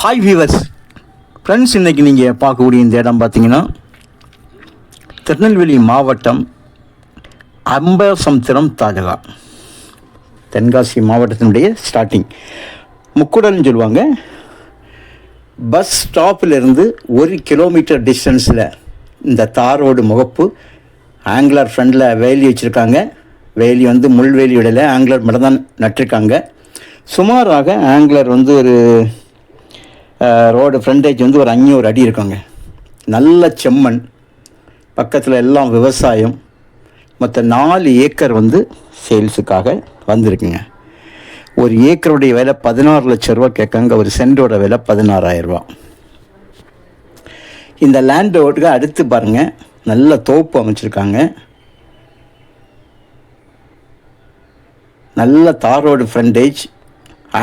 Hi viewers friends இன்றைக்கி நீங்கள் பார்க்கக்கூடிய இந்த இடம் பார்த்தீங்கன்னா திருநெல்வேலி மாவட்டம் அம்பசமுத்திரம் தாலுகா. தென்காசி மாவட்டத்தினுடைய ஸ்டார்டிங் முக்குடல்னு சொல்லுவாங்க. பஸ் ஸ்டாப்பிலிருந்து ஒரு கிலோமீட்டர் டிஸ்டன்ஸில் இந்த தாரோடு முகப்பு ஆங்கிலர் ஃப்ரெண்டில் வேலி வச்சுருக்காங்க. வேலி வந்து முள்வேலி விடலை ஆங்கிலர் மட்டும் தான் நட்டிருக்காங்க. சுமாராக ஆங்கிலர் வந்து ஒரு ரோடு ஃப்ரண்டேஜ் வந்து ஒரு அஞ்சூறு அடி இருக்குங்க. நல்ல செம்மண். பக்கத்தில் எல்லாம் விவசாயம். மொத்த நாலு ஏக்கர் வந்து சேல்ஸுக்காக வந்திருக்குங்க. ஒரு ஏக்கருடைய விலை பதினாறு லட்ச ரூபா கேட்காங்க ஒரு சென்டோட விலை பதினாறாயிரரூபா இந்த லேண்ட் ரோட்டுக்கு அடுத்து பாருங்கள் நல்ல தோப்பு அமைச்சிருக்காங்க. நல்ல தார் ரோடு ஃப்ரண்டேஜ்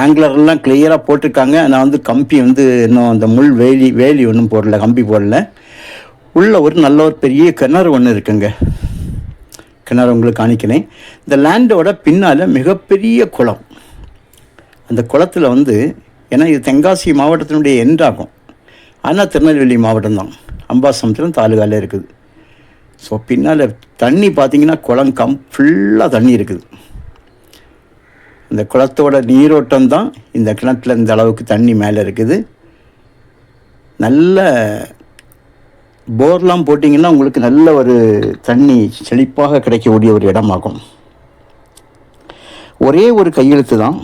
ஆங்கிலர்லாம் கிளியராக போட்டிருக்காங்க. நான் வந்து கம்பி வந்து இன்னும் அந்த முள் வேலி வேலி ஒன்றும் போடல கம்பி போடல. உள்ள ஒரு நல்ல ஒரு பெரிய கிணறு ஒன்று இருக்குங்க. கிணறு உங்களுக்கு காணிக்கிறேன். இந்த லேண்டோட பின்னால் மிகப்பெரிய குளம். அந்த குளத்தில் வந்து ஏன்னா இது தென்காசி மாவட்டத்தினுடைய எண்டாகும் ஆனால் திருநெல்வேலி மாவட்டம் தான் அம்பாசமுத்திரம் தாலுகாவில் இருக்குது. ஸோ பின்னால் தண்ணி பார்த்தீங்கன்னா குளம் கம் ஃபுல்லாக தண்ணி இருக்குது. இந்த குளத்தோட நீரோட்டம் தான் இந்த கிணத்துல இந்த அளவுக்கு தண்ணி மேலே இருக்குது. நல்ல போர்லாம் போட்டிங்கன்னா உங்களுக்கு நல்ல ஒரு தண்ணி செழிப்பாக கிடைக்கக்கூடிய ஒரு இடமாகும். ஒரே ஒரு கையெழுத்து தான்.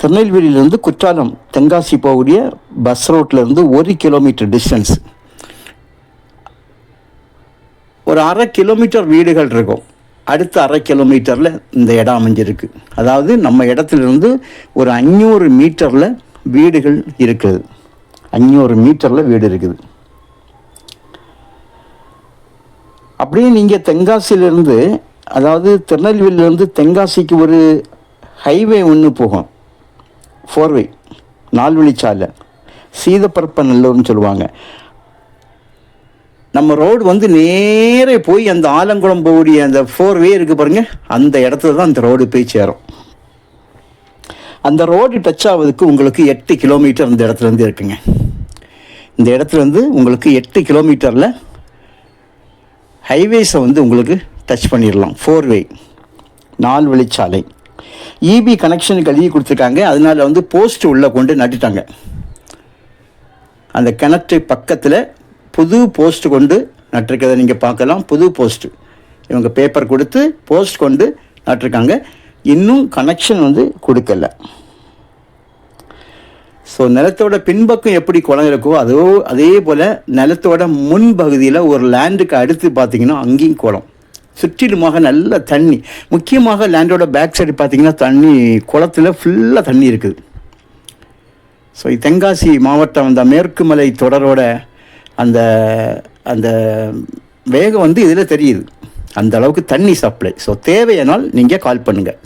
திருநெல்வேலியிலேருந்து குற்றாலம் தென்காசி போகக்கூடிய பஸ் ரோட்லேருந்து ஒரு கிலோமீட்டர் டிஸ்டன்ஸ் ஒரு அரை கிலோமீட்டர் வீடுகள் இருக்கும். அடுத்த அரை கிலோமீட்டரில் இந்த இடம் அமைஞ்சிருக்கு. அதாவது நம்ம இடத்துலேருந்து ஒரு அஞ்சூறு மீட்டரில் வீடுகள் இருக்குது. அஞ்சூறு மீட்டரில் வீடு இருக்குது. அப்படியே நீங்கள் தென்காசியிலேருந்து அதாவது திருநெல்வேலியிலேருந்து தென்காசிக்கு ஒரு ஹைவே ஒன்று போகும். ஃபோர்வே நால்வழிச்சாலை. சீதப்பரப்பநல்லூர்னு சொல்லுவாங்க. நம்ம ரோடு வந்து நேரே போய் அந்த ஆலங்குளம் போகக்கூடிய அந்த ஃபோர் வே இருக்குது பாருங்க. அந்த இடத்துல தான் அந்த ரோடு போய் சேரும். அந்த ரோடு டச் ஆகுறதுக்கு உங்களுக்கு எட்டு கிலோமீட்டர் அந்த இடத்துலேருந்து இருக்குங்க. இந்த இடத்துலேருந்து உங்களுக்கு எட்டு கிலோமீட்டரில் ஹைவேஸை வந்து உங்களுக்கு டச் பண்ணிடலாம். ஃபோர் வே நாலு வழிச்சாலை. இபி கனெக்ஷனுக்கு எழுதி கொடுத்துருக்காங்க. அதனால வந்து போஸ்ட் உள்ளே கொண்டு நட்டுட்டாங்க. அந்த கிணற்று பக்கத்தில் புது போஸ்ட் கொண்டு நட்டிருக்கிறத நீங்கள் பார்க்கலாம். புது போஸ்ட்டு இவங்க பேப்பர் கொடுத்து போஸ்ட் கொண்டு நட்டிருக்காங்க. இன்னும் கனெக்ஷன் வந்து கொடுக்கல. ஸோ நிலத்தோட பின்பக்கம் எப்படி குளம் இருக்கோ அதோ அதே போல் நிலத்தோட முன்பகுதியில் ஒரு லேண்டுக்கு அடுத்து பார்த்தீங்கன்னா அங்கேயும் குளம். சுற்றிலுமாக நல்ல தண்ணி. முக்கியமாக லேண்டோட பேக் சைடு பார்த்தீங்கன்னா தண்ணி குளத்தில் ஃபுல்லாக தண்ணி இருக்குது. ஸோ தென்காசி மாவட்டம் அந்த மேற்கு மலை தொடரோட அந்த அந்த வேகம் வந்து இதில் தெரியுது. அந்த அளவுக்கு தண்ணி சப்ளை ஸோ தேவையானால் நீங்கள் கால் பண்ணுங்கள்